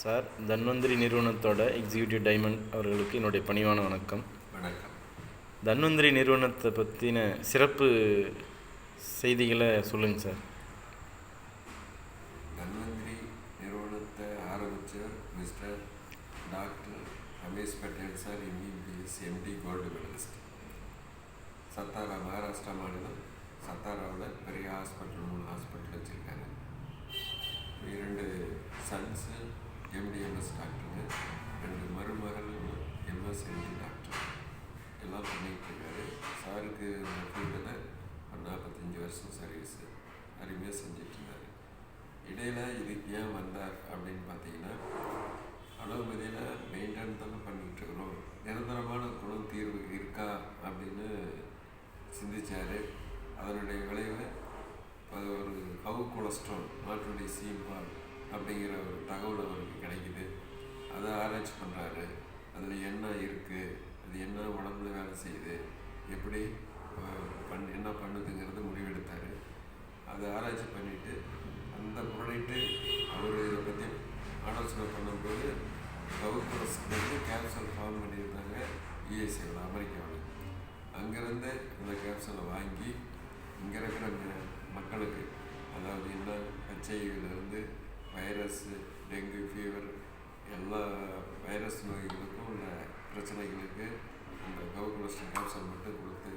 Sir Dhanvantari நிறுவனத்தோட executive diamond அவர்களுக்கு என்னுடைய பணிவான வணக்கம். வணக்கம். தன்வந்திரி நிறுவனத்தை பற்றின சிறப்பு செய்திகளை சொல்லுங்கள் சார். தன்வந்திரி நிறுவனத்தை ஆரம்பித்தவர் mister doctor Ramesh Patel sir MBBS MD gold medalist Satara Maharashtra மாநிலம் சத்தாராவில் பெரிய ஹாஸ்பிட்டல் மூணு ஹாஸ்பிட்டல் வச்சுருக்காரு இரண்டு சன்ஸு எம்டிஎம்எஸ் டாக்டருங்க ரெண்டு மருமகள் எம்எஸ் எம்டி டாக்டர் எல்லாம் பண்ணிகிட்ருக்காரு சாருக்கு இந்த ஃபீல்டில் ஒரு நாற்பத்தஞ்சு வருஷம் சர்வீஸு அருமையாக செஞ்சுட்டு இடையில் இடையில இதுக்கு ஏன் வந்தார் அப்படின்னு பார்த்தீங்கன்னா அலோபதியில் மெயின்டைன் தானே பண்ணிக்கிட்டு இருக்கிறோம். நிரந்தரமான குணம் தீர்வு இருக்கா அப்படின்னு சிந்திச்சார். அதனுடைய விளைவை அது ஒரு ஹவு கொலஸ்ட்ரால் நாட்டுடைய சீம்பால் அப்படிங்கிற ஒரு தகவல் அவருக்கு கிடைக்குது. அதை ஆராய்ச்சி பண்ணுறாரு அதில் என்ன இருக்குது அது என்ன உடம்புல வேலை செய்யுது? எப்படி பண் என்ன பண்ணுதுங்கிறது முடிவெடுத்தார். அதை ஆராய்ச்சி பண்ணிவிட்டு அந்த ப்ராடக்ட்டு அவர் இதை பற்றி ஆலோசனை பண்ணும்போது கவுக்குரஸ்லேருந்து கேப்சூல் ஃபார்ம் பண்ணியிருந்தாங்க யூஎஸ்ஏவில் அமெரிக்காவில். அங்கேருந்து அந்த கேப்சூலை வாங்கி இங்கே இருக்கிற மக்களுக்கு அதாவது என்ன ஹெச்ஐவிலேருந்து வைரஸ்ஸு டெங்கு ஃபீவர் எல்லா வைரஸ் நோய்களுக்கும் உள்ள பிரச்சனைகளுக்கு அந்த கவுகுலஸ்டன் கேப்சூல் மட்டும் கொடுத்து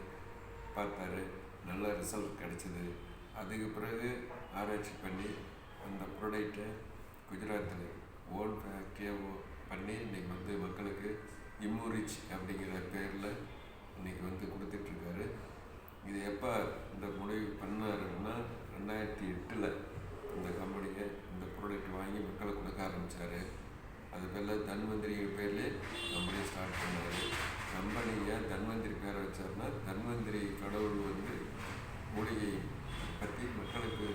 பார்த்தாரு. நல்ல ரிசல்ட் கிடச்சிது. அதுக்கு பிறகு ஆராய்ச்சி பண்ணி அந்த ப்ராடக்ட்டை குஜராத்தில் ஓன் ஃபேக்ட்ரியாக பண்ணி இன்றைக்கி வந்து மக்களுக்கு இம்யூரிச் அப்படிங்கிற பேரில் இன்னைக்கு வந்து கொடுத்துட்ருக்காரு. இது எப்போ இந்த முடிவு பண்ணாருன்னா ரெண்டாயிரத்தி எட்டில் இந்த கம்பெனியை ப்ராடக்ட் வாங்கி மக்களுக்கு கொடுக்க ஆரம்பித்தார் அது பேரில் தன்வந்திரி பேர்லேயே கம்பெனி ஸ்டார்ட் பண்ணார். கம்பெனி ஏன் தன்வந்திரி பேரை வச்சார்னா தன்வந்திரி கடவுள் வந்து மூலிகை பற்றி மக்களுக்கு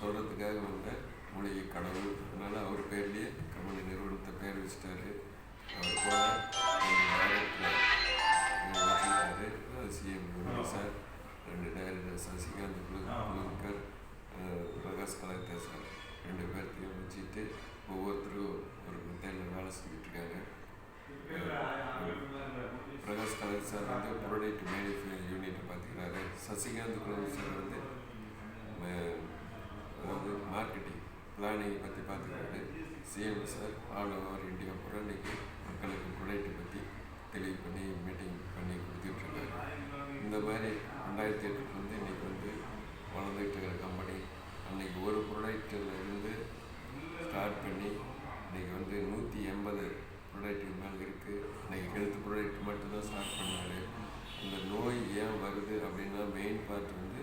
சொல்கிறதுக்காக வந்த மூலிகை கடவுள். அதனால் அவர் பேர்லேயே கம்பெனி நிறுவனத்தை பேர் வச்சுட்டாரு. அவர் கூட சிஎம் சார் ரெண்டு டைரக்டர் சசிகாந்த் அஹ், பிரகாஷ் கலாத்தர் சார். ரெண்டு பேர்த்தையும் வச்சுட்டு ஒவ்வொருத்தரும் ஒரு மெத்தேடில் வேலை செஞ்சுட்ருக்காங்க பிரகாஷ் கலர் சார் வந்து ப்ராடக்ட் மேனிஃபே யூனிட்டை பார்த்துக்கிறாரு. சசிகாந்த் குழு சார் வந்து அதாவது மார்க்கெட்டிங் பிளானிங் பற்றி பார்த்துக்கிறாரு. CM sir all over India பூரா இன்றைக்கி மக்களுக்கு ப்ராடக்ட்டை பற்றி தெளிவு பண்ணி மீட்டிங் பண்ணி கொடுத்துட்ருக்காரு இந்த மாதிரி ரெண்டாயிரத்தி எட்டுக்கு வந்து இன்றைக்கி வந்து வளர்ந்துகிட்டு இருக்கிற கம்பெனி அன்னைக்கு ஒரு ப்ராடக்டில் இருந்து ஸ்டார்ட் பண்ணி இன்னைக்கு வந்து நூற்றி எண்பது ப்ராடக்ட்டுக்கு மேலே இருக்குது இன்னைக்கு ஹெல்த் ப்ராடக்ட் மட்டும்தான் ஸ்டார்ட் பண்ணாரு. இந்த நோய் ஏன் வருது அப்படின்னா மெயின் பார்ட் வந்து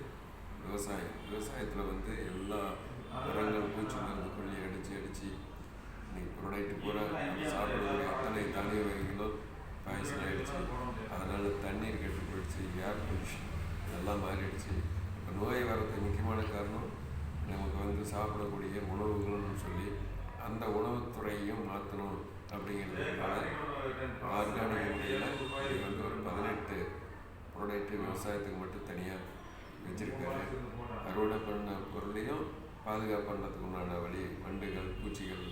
விவசாயம். விவசாயத்தில் வந்து எல்லா உரங்கள் பூச்சி மருந்து கொல்லி அடித்து அடித்து இன்னைக்கு ப்ராடக்ட் பூரா நம்ம சாப்பிடக்கூடிய அத்தனை தானிய வகைகளும் பாய்ச்சல் ஆகிடுச்சு அதனால் தண்ணீர் கெட்டு போயிடுச்சு ஏர் பொல்யூஷன் இதெல்லாம் மாறிடுச்சு. இப்போ நோய் வர்றதுக்கு முக்கியமான காரணம் நமக்கு வந்து சாப்பிடக்கூடிய உணவுகள்னு சொல்லி அந்த உணவுத்துறையையும் மாற்றணும் அப்படிங்கிறதுனால ஆர்கானிக் முறையில் இது வந்து ஒரு பதினெட்டு ப்ராடக்ட் விவசாயத்துக்கு மட்டும் தனியாக வச்சுருக்காரு. அறுவடை பண்ண பொருளையும் பாதுகாப்பு பண்ணுறதுக்கு உண்டான வழி வண்டுகள் பூச்சிகள்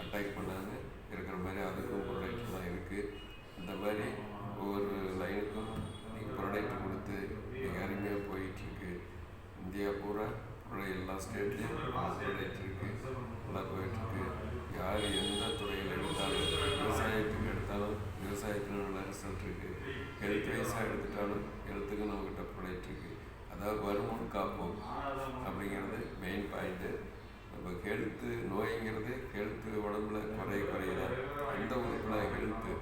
அட்டாக் பண்ணாமல் இருக்கிற மாதிரி அதுக்கும் ப்ராடக்ட்லாம் இருக்குது இந்த மாதிரி ஒவ்வொரு லைனுக்கும் நீங்கள் ப்ராடக்ட் கொடுத்து நீங்கள் அருமையாக போயிட்டுருக்கு இந்தியா பூரா பூரா எல்லா ஸ்டேட்லேயும் ப்ராடக்ட் இருக்குது நல்லா போயிட்டுருக்கு யார் எந்த துறையில் எடுத்தாலும் விவசாயத்துக்கு எடுத்தாலும் விவசாயத்தில் நல்ல இருக்குது ஹெல்த் வைஸாக எடுத்துட்டாலும் ஹெல்த்துக்கு நம்மக்கிட்ட ப்ராடக்ட் அதாவது வருமுன் காப்போம். அப்படிங்கிறது மெயின் பாயிண்ட்டு நம்ம ஹெல்த்து நோய்ங்கிறது ஹெல்த்து உடம்புல குறைய குறையில அந்த உறுப்பில் ஹெல்த்து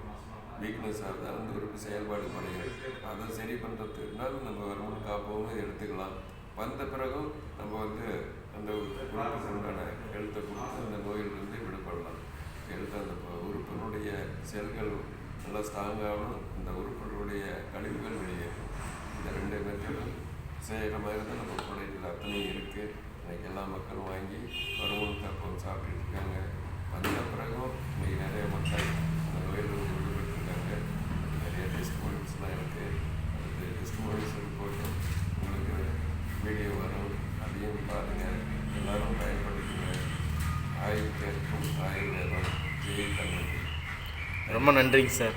வீக்னஸ் ஆகுது அந்த உறுப்பு செயல்பாடு குறையும் அதை சரி பண்ணுறதுனால நம்ம வருமுன் காப்போம் எடுத்துக்கலாம். வந்த பிறகும் நம்ம வந்து அந்த உறுப்புக்கு உண்டான ஹெல்த்தை கொடுத்து அந்த நோயிலிருந்து விடுபடலாம். ஹெல்த் அந்த உறுப்பினுடைய செல்கள் நல்லா ஸ்ட்ராங்காகவும் இந்த உறுப்பினுடைய கழிவுகள் வெளியேறும் இந்த ரெண்டு மெத்தடும் செய்கிற மாதிரி தான் நம்ம ப்ராடக்ட்டில் அத்தனையும் இருக்குது இன்றைக்கி எல்லா மக்களும் வாங்கி வருமுன் காப்பம் சாப்பிட்டுட்டு இருக்காங்க. வந்த பிறகும் இன்றைக்கி நிறைய மக்கள் ரொம்ப நன்றிங்க சார்.